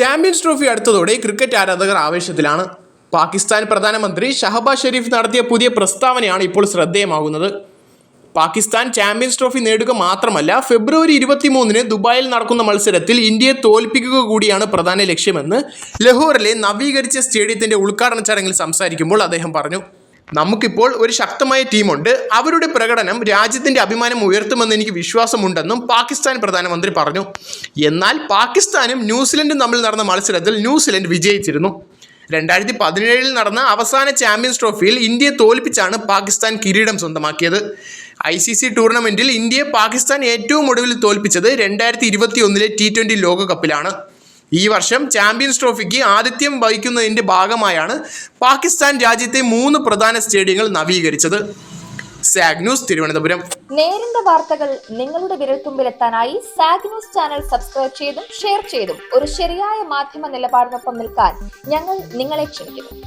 Champions trophy അടുത്തതോടെ cricket ആരാധകർ ആവേശത്തിലാണ്. പാകിസ്ഥാൻ പ്രധാനമന്ത്രി ഷഹബാസ് ഷെരീഫ് നടത്തിയ പുതിയ പ്രസ്താവനയാണ് ഇപ്പോൾ ശ്രദ്ധേയമാകുന്നത്. പാകിസ്ഥാൻ ചാമ്പ്യൻസ് ട്രോഫി നേടുക മാത്രമല്ല ഫെബ്രുവരി ഇരുപത്തിമൂന്നിന് ദുബായിൽ നടക്കുന്ന മത്സരത്തിൽ ഇന്ത്യയെ തോൽപ്പിക്കുക കൂടിയാണ് പ്രധാന ലക്ഷ്യമെന്ന് ലഹോറിലെ നവീകരിച്ച സ്റ്റേഡിയത്തിന്റെ ഉദ്ഘാടന ചടങ്ങിൽ സംസാരിക്കുമ്പോൾ അദ്ദേഹം പറഞ്ഞു. നമുക്കിപ്പോൾ ഒരു ശക്തമായ ടീമുണ്ട്. അവരുടെ പ്രകടനം രാജ്യത്തിന്റെ അഭിമാനം ഉയർത്തുമെന്ന് എനിക്ക് വിശ്വാസമുണ്ടെന്നും പാകിസ്ഥാൻ പ്രധാനമന്ത്രി പറഞ്ഞു. എന്നാൽ പാകിസ്ഥാനും ന്യൂസിലൻഡും തമ്മിൽ നടന്ന മത്സരത്തിൽ ന്യൂസിലൻഡ് വിജയിച്ചിരുന്നു. രണ്ടായിരത്തി പതിനേഴിൽ നടന്ന അവസാന ചാമ്പ്യൻസ് ട്രോഫിയിൽ ഇന്ത്യയെ തോൽപ്പിച്ചാണ് പാകിസ്ഥാൻ കിരീടം സ്വന്തമാക്കിയത്. ഐ സി സി ടൂർണമെന്റിൽ ഇന്ത്യയെ പാകിസ്ഥാൻ ഏറ്റവും ഒടുവിൽ തോൽപ്പിച്ചത് രണ്ടായിരത്തി ഇരുപത്തി ഒന്നിലെ ടി ട്വന്റി ലോകകപ്പിലാണ്. ഈ വർഷം ചാമ്പ്യൻസ് ട്രോഫിക്ക് ആതിഥ്യം വഹിക്കുന്നതിന്റെ ഭാഗമായാണ് പാകിസ്ഥാൻ രാജ്യത്തെ മൂന്ന് പ്രധാന സ്റ്റേഡിയങ്ങൾ നവീകരിച്ചത്. സാഗ് ന്യൂസ് തിരുവനന്തപുരം. നേരിന്റെ വാർത്തകൾ നിങ്ങളുടെ വിരൽത്തുമ്പിലെത്താനായി സാഗ് ന്യൂസ് ചാനൽ സബ്സ്ക്രൈബ് ചെയ്തും ഷെയർ ചെയ്തും ഒരു ശരിയായ മാധ്യമ നിലപാടിനൊപ്പം നിൽക്കാൻ ഞങ്ങൾ നിങ്ങളെ ക്ഷണിക്കുന്നു.